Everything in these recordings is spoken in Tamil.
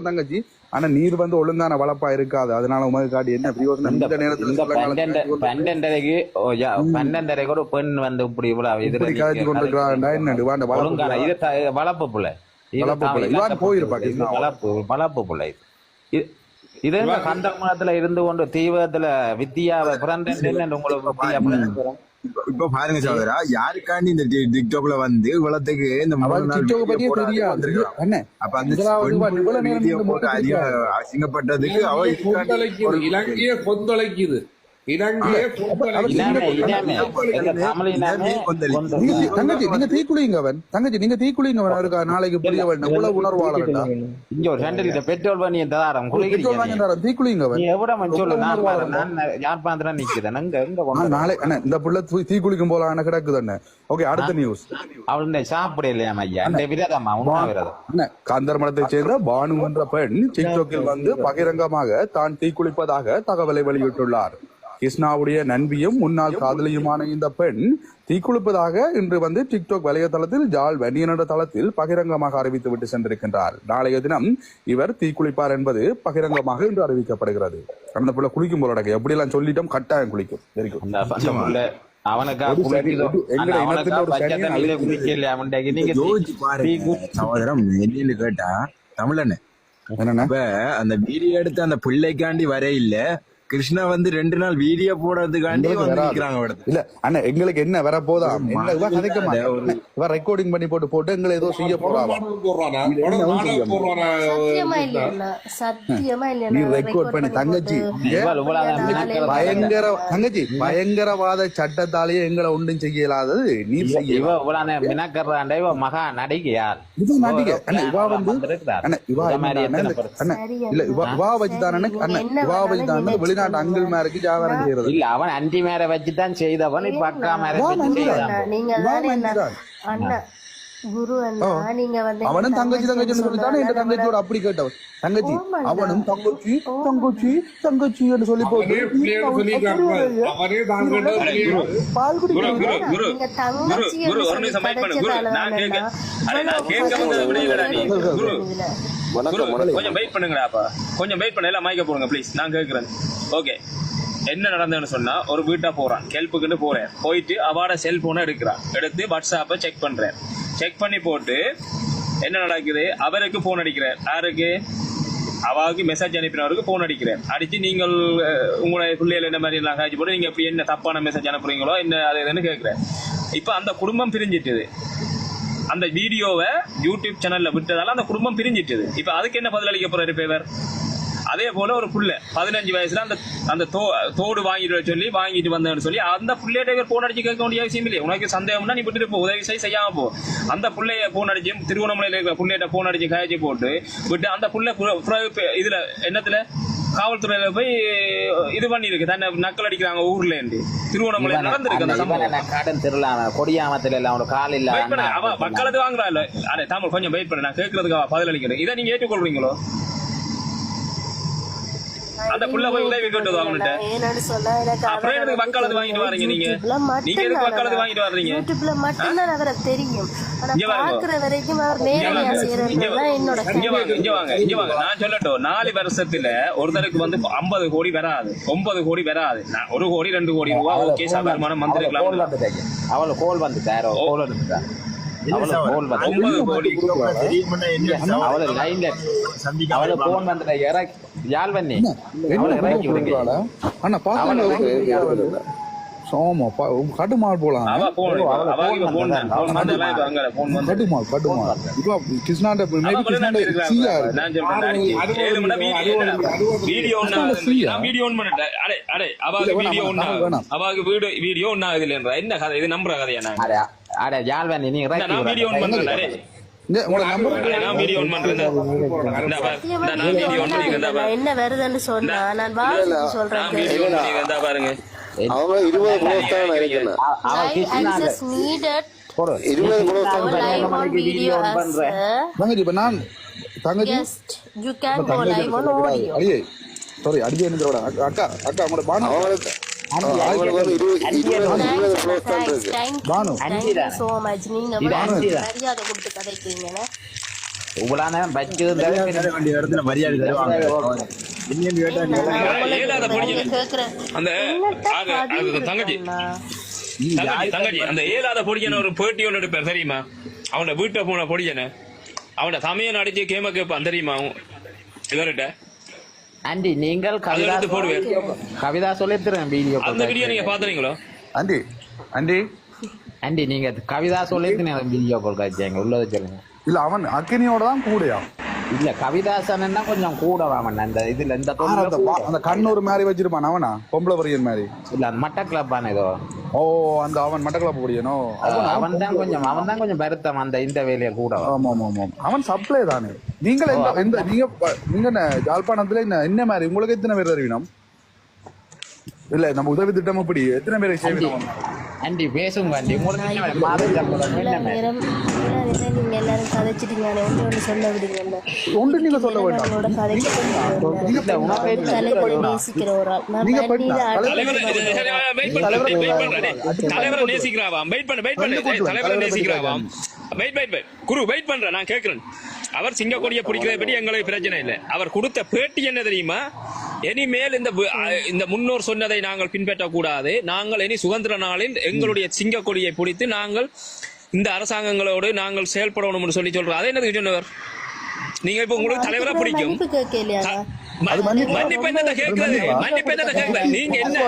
தங்கச்சி. ஆனா நீர் வந்து ஒழுங்கான வளப்பா இருக்காது. அதனால உமக்கு காட்டி என்ன பிரயோஜனம் இந்த நேரத்துல ஒரு பெண் வந்து இப்படி இவ்வளவு இப்படி கதைச்சு கொண்டு இருக்கிறாண்டா என்ன ஒழுங்கான வளப்பு இது வளர்ப்பு பிள்ளை. இது வளர்ப்பு தான் பிள்ளை. இது. இது. இது இது கந்தகுணத்துல இருந்து கொண்டு தீவிரத்துல வித்தியாவை பிறந்த உங்களுக்கு இப்ப- பாருங்க சகோதரா யாருக்காண்டி இந்த டிக்டாக்ல வந்து இவ்வளவுக்கு இந்த அப்ப அந்த. அசிங்கப்பட்டதுக்கு அவ இலங்கையே கொந்தளிக்குது தங்கச்சி நீங்க தீக்குளிங்க அவன். தங்கச்சி நீங்க தீக்குளிங்க அவன். இருக்கா நாளைக்கு புரிய வேண்டாம். எவ்வளவு உணர்வாளர்டா. இங்க ஒரு லிட்டர் பெட்ரோல் பண்ணி தாரம். பெட்ரோல் குளிக்கிறீங்க வாங்கினாரன் தீக்குளிங்க அவன். நீ எவ்வளவு மணி சொல்லு ரொம்ப நான் உணர்வாளன். பாரு, நான் யாழ்ப்பாணத்துல நிக்கிறேன் எங்க எங்க ஆ, கொண்டு நாளை அண்ணா, இந்த புள்ள தூ- தீ குளிக்கும் போல அண்ணா கிடக்குது அண்ணா ஓகே அடுத்த நியூஸ் சாப்பிட இல்லையா ஐயா? இந்த விரதமா? உண்ணா விரதம். அண்ணா, காந்தர் மடத்தை சேர்ந்த பானு என்ற பெண் டிக்டாக்கில் வந்து பகிரங்கமாக தான் தீக்குளிப்பதாக தகவலை வெளியிட்டுள்ளார். கிருஷ்ணாவுடைய நண்பியும் முன்னாள் காதலியுமான இந்த பெண் தீக்குளிப்பதாக இன்று வந்து டிக்டாக் வலையதளத்தில் ஜால் வன்னியன் என்ற தளத்தில் பகிரங்கமாக அறிவித்து விட்டு சென்றிருக்கின்றார். நாளைய தினம் இவர் தீக்குளிப்பார் என்பது பகிரங்கமாக இன்று அறிவிக்கப்படுகிறது. அந்த புள்ள குளிக்கும் போல எப்படி எல்லாம் சொல்லிட்டோம் கட்டாயம் குளிக்கும். வெரி குட் அவனுக்கா கேட்டா இப்ப அந்த வீடியோ எடுத்து அந்த பிள்ளைக்காண்டி வர இல்ல கிருஷ்ணா வந்து ரெண்டு நாள் வீடியோ போடுறதுக்காண்டி எங்களுக்கு வந்து வராது. நிக்கிறாங்க இடத்துல இல்ல அண்ணா எங்களுக்கு என்ன வர போதா என்ன இவ கதைக்க ஒரு- மாட்டேன். இவ ரெக்கார்டிங் பண்ணி போட்டு போட்டு எங்களை ஏதோ செய்ய சத்தியமா நீ ரெக்கார்ட் பண்ணி தங்கச்சி. பயங்கர தங்கச்சி பயங்கரவாத சட்டத்தாலேயே எங்களை ஒன்றும் செய்ய இயலாதது. நீர் செய்ய இவ இவ்வளவு மினக்கறாண்ட இவ மகா நடிகையார் இது நடிகை. அண்ணா இவா வந்து. அண்ணா இவா இல்ல இவா இவா வச்சுதானே அண்ணா. என்ன இவா வச்சுதானே நீ வெளிநாட்டு அங்கிள் மேருக்கு ஜாகரம் செய்யறது. இல்ல அவன் அண்டி மேல வச்சுதான் செய்தவன் இப்ப அக்கா வச்சு அண்ணா, நீங்க வா, தானே என்ன? மஞ்சுதான். அண்ணா குரு அண்ணா நீங்க வந்து அவனும் தங்கச்சி தங்கச்சின்னு சொல்லித்தானே என் சொன்னா தங்கச்சியோட அப்படி கேட்டவன் தங்கச்சி. அவனும் தங்கச்சி தங்கச்சி தங்கச்சி என்று சொல்லி தான். பால் குரு. குரு கொஞ்சம் வெயிட் பண்ணுங்கடாப்பா கொஞ்சம் வெயிட் பண்ண எல்லாம் மைக்க போடுங்க ப்ளீஸ் நான் கேட்கறேன் ஓகே என்ன நடந்ததுன்னு சொன்னா ஒரு வீட்டா போறான். ஹெல்ப்புக்குன்னு போறேன். போயிட்டு அவட செல்போனை எடுக்கிறான். எடுத்து வாட்ஸ்அப்பை செக் பண்றேன். செக் பண்ணி போட்டு என்ன நடக்குது? அவருக்கு போன் அடிக்கிறேன். யாருக்கு? அவாவுக்கு மெசேஜ் அனுப்பினவருக்கு போன் அடிக்கிறேன். அடிச்சு நீங்கள் உங்களுடைய பிள்ளைகள் என்ன மாதிரி எல்லாம் காய்ச்சி போட்டு நீங்க எப்படி என்ன தப்பான மெசேஜ் அனுப்புறீங்களோ என்ன அது இதுன்னு கேட்கிறேன் இப்போ அந்த குடும்பம் பிரிஞ்சிட்டுது. அந்த வீடியோவை யூடியூப் சேனல்ல விட்டதால அந்த குடும்பம் பிரிஞ்சிட்டது. இப்போ அதுக்கு என்ன பதிலளிக்க போறாரு பேவர்? அதே போல ஒரு புள்ள பதினஞ்சு வயசுல அந்த அந்த தோ தோடு வாங்கிட்டு சொல்லி வாங்கிட்டு வந்தேன்னு சொல்லி அந்த புள்ளையிட்ட இவர் போன் அடிச்சு கேட்க வேண்டிய அவசியம் இல்லையே. உனக்கு சந்தேகம்னா நீ விட்டுட்டு போ உதவி செய்ய செய்யாம போ. அந்த புள்ளைய போன் அடிச்சு திருவண்ணாமலையில் இருக்கிற புள்ளையிட்ட போன் அடிச்சு காய்ச்சி போட்டு விட்டு அந்த புள்ள இதுல என்னத்துல? காவல்துறையில போய் இது பண்ணிருக்கு தன்னை நக்கல் அடிக்கிறாங்க ஊர்ல இருந்து. திருவண்ணாமலை நடந்திருக்கு அந்த சம்பவம். காடன் திருவிழா கொடியாமத்துல இல்ல அவனோட கால் இல்ல அவ மக்களது வாங்குறா இல்ல அடே தமிழ் கொஞ்சம் வெயிட் பண்ணு. நான் கேட்கறதுக்கு பதில் அளிக்கிறேன் இதை நீங்க ஏற்றுக்கொள்றீங்களோ? அந்த புள்ள போய் உதவி கேட்டது எனக்கு அப்புறம் எதுக்கு மக்களது வாங்கிட்டு வர்றீங்க நீங்க. நீங்க எதுக்கு மக்களது வாங்கிட்டு வர்றீங்க யூடியூப்ல மட்டும்தான் அவரை தெரியும். ஆனா இங்க வாங்க. பாக்குற வரைக்கும் அவர் இங்க நேரடியா வாங்க. இங்க செய்யறதுதான் என்னோட இங்க வாங்க. இங்க வாங்க. இங்க வாங்க. நான் சொல்லட்டும். நாலு வருஷத்துல ஒருத்தருக்கு வந்து ஐம்பது கோடி வராது. ஒன்பது கோடி வராது. ஒரு கோடி ரெண்டு கோடி ரூபா. ஓகே சாதாரணமான கோல் மந்திரிக்கலாம் வந்துட்டாங்க. அவள கோல் வந்துட்டாரோ. கோல் வந்துட்டா. அவள கோல் வந்து அவள லைன்ல அவள போன் வந்துட்ட. இறக்கி யாழ் பண்ணி அவளை என்ன இறக்கி விடுங்க. அண்ணா பாக்க சோமா கடுமால் போலாம். கடுமால் கடுமால் இப்போ கிருஷ்ணாண்ட மேபி கிருஷ்ணாண்ட. சியா வீடியோ- அது ஒரு வீடியோ ஒண்ணா- கிருஷ்ணாண்ட சியா? நான் வீடியோ ஒன் பண்ணிட்டேன். அடே, அடே, அவாக்கு இல்ல, வேணாம், வீடியோ ஒண்ணா- வேணாம், வேணாம். அவாக்கு வீடியோ- வீடியோ ஒண்ணா ஆகுதுல என்ற. என்ன கதை? இது நம்புற கதையா நான்? அட அட யாழ் பண்ணி நீ இறக்கி நான் வீடியோ ஒன். பண்றேன் என்ன வருதுன்னு சொன்னா நான் வாசிச்சு சொல்றேன் அவங்க இருபது குளோஸ் தான் நினைக்கிறேன். இருபது வீடியோ பண்றேன். இப்ப நான் தங்கச்சி. சாரி அக்கா அக்கா உங்களோட தங்கச்சி. தங்கச்சி அந்த ஏலாத பொடியனை ஒரு பேட்டி ஒன்று எடுப்பார் தெரியுமா? அவனோட வீட்டை போன பொடியனை. அவனோட சமயம் அடிச்சு கேம கேட்பான் தெரியுமா? அவன் இவர்கிட்ட. ஆண்டி நீங்கள் கவிதா. கவிதா சொல்லித்துறேன் வீடியோ அந்த வீடியோ நீங்க பாத்துறீங்களோ? Aunty aunty. ஆண்டி நீங்க கவிதா சொல்லித்துறேன் வீடியோ கால் காய்ச்சாங்க உள்ளதை சொல்லுங்க. இல்ல அவன் அக்கினியோட தான் கூடயா? இல்ல கவிதாசன்னா கொஞ்சம் கூட வாமன் அந்த இதுல இந்த அந்த கண்ணூர் மாதிரி வச்சிருப்பான் அவனா? பொம்பளை பரியன் மாதிரி. இல்ல அந்த மட்ட கிளப்பான ஏதோ ஓ அந்த அவன் மட்டக்களப்பு படியனோ? அவன் தான் கொஞ்சம் அவன் தான் கொஞ்சம் வருத்தம் அந்த இந்த வேலையை கூட. ஆமா ஆமா ஆமா அவன் சப்ளை தானே. நீங்கள் எந்த எந்த நீங்க நீங்க என்ன யாழ்ப்பாணத்துல என்ன என்ன மாதிரி உங்களுக்கு எத்தனை பேர் அறிவினம்? இல்ல நம்ம உதவி திட்டம் அப்படி எத்தனை பேரை செய்வினோம் ஆண்டி பேசுங்க ஆண்டி உங்களுக்கு என்ன வேணும்? மாதம் சம்பளம் இவ்வளவு என்ன வேணும்? நேரம் இவ்வளவு நேரம் நீங்க எல்லாரும் கதைச்சிட்டீங்க ஒன்று சொல்ல சொல்ல வேண்டாம் கதைக்கு நேசிக்கிற ஒரு ஆள் நான் தலைவரை வெயிட் வெயிட் பண்ண தலைவரை நேசிக்கிறாவாம்? வெயிட் பண்ண வெயிட் பண்ண. ஏய், தலைவரை நேசிக்கிறாவாம்? Wait wait wait guru wait பண்றேன். நான் கேட்கிறேன் அவர் சிங்கக்கொடியை பிடிக்கிறத பற்றி எங்களுக்கு பிரச்சனை இல்லை. அவர் கொடுத்த பேட்டி என்ன தெரியுமா? இனிமேல் இந்த இந்த முன்னோர் சொன்னதை நாங்கள் பின்பற்றக்கூடாது. நாங்கள் இனி சுதந்திர நாளில் எங்களுடைய சிங்கக்கொடியை பிடித்து நாங்கள் இந்த அரசாங்கங்களோடு நாங்கள் செயல்படணும்னு சொல்லி சொல்றோம் அதை என்னதுக்கு சொன்னவர் நீங்க இப்ப உங்களுக்கு தலைவரா பிடிக்கும். அது மன்னிப்பு. நீங்க என்ன?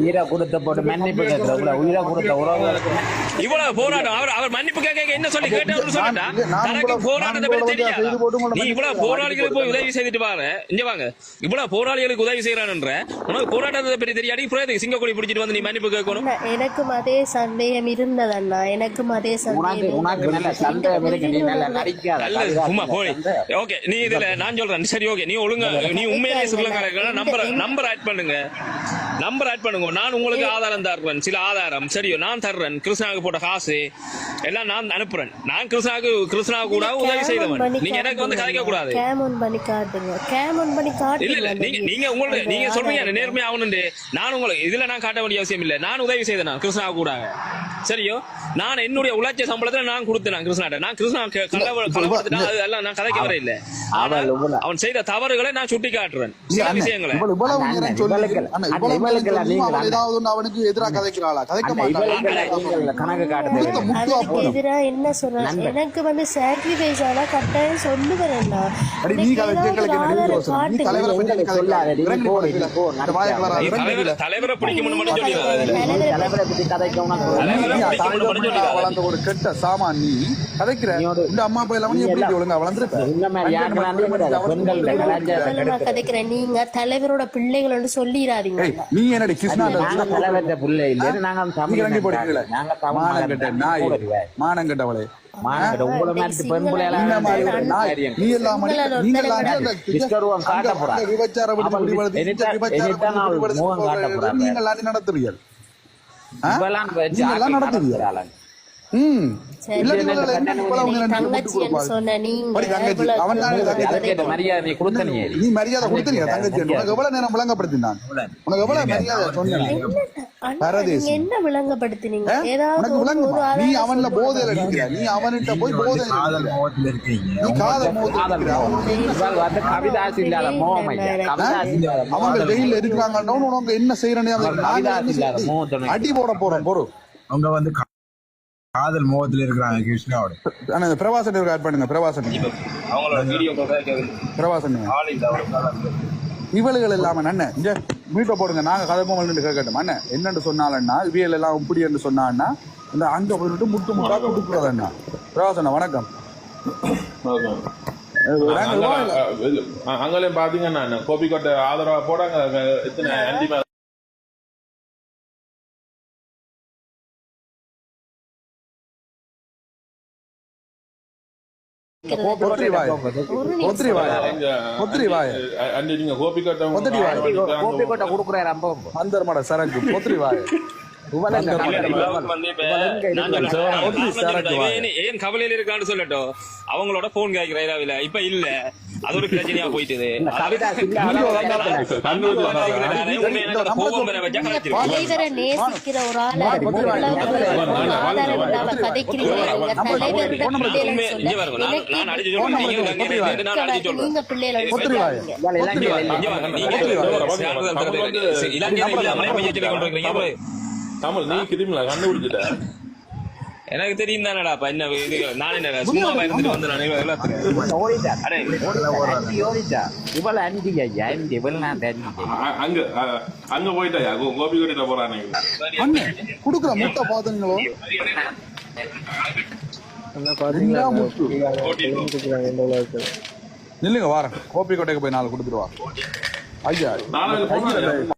உயிரை கொடுத்த போட்டு மன்னிப்பு கேட்கிற இவ்வளவு உயிரை கொடுத்த உறவுகளுக்கு இவ்வளவு போராட்டம். அவர் அவர் மன்னிப்பு கேட்க என்ன சொல்லி சொல்லிட்டா தனக்கு போராட்டத்தை பத்தி தெரியாதா? செய்து போட்டு உங்களை நீ இவ்வளவு. போராளிகளுக்கு போய் உதவி செய்துட்டு பாரு இங்க வாங்க. இவ்வளவு போராளிகளுக்கு உதவி செய்யறான்ற உனக்கு போராட்டத்தை பத்தி புரியாது சிங்கக்கொடி பிடிச்சிட்டு வந்து நீ மன்னிப்பு கேட்கணும். எனக்கும் அதே சந்தேகம் இருந்ததண்ணா. எனக்கும் அதே சந்தேகம் உனக்கு நல்ல சந்தேகம் இருக்கு. நீ நல்ல நடிக்காத நல்ல கவிதா சும்மா போய் சந்தேகம். ஓகே நீ இதுல நான் சொல்றேன். சரி ஓகே. நீ ஒழுங்கா நீ உண்மையிலேயே ஸ்ரீலங்கா நம்பர் நம்பர் ஆட் பண்ணுங்க. நம்பர் ஆட் பண்ணுங்க. நான் உங்களுக்கு ஆதாரம் தர்றேன் சில ஆதாரம். சரியோ நான் தர்றேன். கிருஷ்ணாவுக்கு போட்ட காசு எல்லாம் நான் அனுப்புறேன். நான் கிருஷ்ணாவுக்கு கிருஷ்ணா கூட உதவி செய்தவன். நீங்க எனக்கு வந்து கதைக்க கூடாது இல்ல இல்ல. நீங்க நீங்க உங்களுக்கு நீங்க சொல்றீங்க. நேர்மையா ஆகணுண்டு நான் உங்களுக்கு இதுல நான் காட்ட வேண்டிய அவசியம் இல்ல. நான் உதவி செய்தேன்? கிருஷ்ணா கூட சரியோ? நான் என்னுடைய உழைச்ச சம்பளத்துல நான் கொடுத்தேன் நான் கிருஷ்ணாட்ட. நான் கிருஷ்ணா க- கலவ கலவரத்துட்டா அது எல்லாம் நான் கதைக்க வர இல்ல. அவன் செய்த தவறுகளை நான் சுட்டி காட்டுறேன் விஷயங்களை. சொல்லி சொல்லி அவனுக்கு எதிராக கதைக்கிறாளா? கதைக்க போதும் எதிரா என்ன சொல்றேன். எனக்கு வந்து சாக்ரிஃபைஸ் ஆனா கட்டாயம் வசனம்? நீ தலைவரை பற்றி நீ சொல்லாத, நீ இறங்கி போ, போடு. நீ போ, இந்த வாயை வராது. நீ இறங்கி தலைவரை போடு. தலைவரை பிடிக்கணும்னு மட்டும் சொல்லிடுறாரு நீ தலைவரை பத்தி கதைக்க வளர்ந்த ஒரு கெட்ட சாமான் நீ. கதைக்கிற? இந்த அம்மா அப்பா எல்லாம் நீ எப்படி ஒழுங்கா வளர்ந்துருப்ப. கதைக்கிறேன் நீங்க தலைவரோட பிள்ளைகள் சொல்லிடாதீங்க நீ என்னடி கிருஷ்ணா பிள்ளை மானங்கெட்ட நாய். நடத்துறீர்கள். மரியாதை நீ கொடுத்த நீ நீ மரியாதை கொடுத்தீங்க தங்கச்சி. உனக்கு எவ்வளவு நேரம் விளங்கப்படுத்தினான்? உனக்கு எவ்வளவு மரியாதை அண்ணா, பரதேசி. என்ன விளங்கப்படுத்தினீங்க? ஏதாவது விளங்குமா? நீ அவன்ல. போதையில இருக்கிற நீ அவன்கிட்ட போய் காதல் முகத்துல இருக்கீங்க. நீ காதல் மோகத்தில் கவிதாசி இல்லாத மோகம். அவங்க ஜெயில இருக்கிறாங்கன்னா உனக்கு என்ன செய்யறேன்னு அடி போட போறோம் பொறு. அவங்க வந்து காதல் முகத்துல இருக்கிறாங்க கிருஷ்ணாவோட ஆனா இந்த பிரவாசன் ஆட் பண்ணுங்க பிரவாசன் அவங்களோட வீடியோ பிரவாசன் ஆள் இல்ல அவருக்கு இவளுகள் இல்லாம இங்க. மீட்டை போடுங்க. நாங்க கதப்போம் கேட்கட்டும்? அண்ணன் என்னன்னு சொன்னாலன்னா இவியல் எல்லாம் இப்படி என்று சொன்னான்னா இந்த அங்க போயிட்டு முட்டு முட்டா கொடுக்குறது அண்ணா பிரவாசன் வணக்கம். நாங்க இவ்வளவு- அங்கேயும் பாத்தீங்கன்னா கோபிக்கோட்டை ஆதரவா போடாங்க. அங்க எத்தனை சொல்றேன், சேரக்கு இவன் வாங்க. ஏன் ஏன் கவலையில இருக்கான்னு சொல்லட்டும். அவங்களோட போன் இரவில இப்ப இல்ல. அது ஒரு பிரச்சனையா போயிட்டுது. தலைவரை நேசிக்கிற ஒரு ஆளை நீங்க பிள்ளைகளை இலங்கையில. தமிழ் நீ கிருமில கண்டுபிடிச்சிட்ட எனக்கு தெரியும் தானடா இது? நான் சும்மா இருந்துட்டு வந்து ஐயா, நான் அங்க அங்க போயிட்டாயா கோபி கட்டில போறானே. குடுக்குற முட்டை பாத்தீங்களோ? என்ன முட்டு நில்லுங்க வாரேன். கோப்பி கொட்டைக்கு போய் நாலு கொடுத்துருவா ஐயா.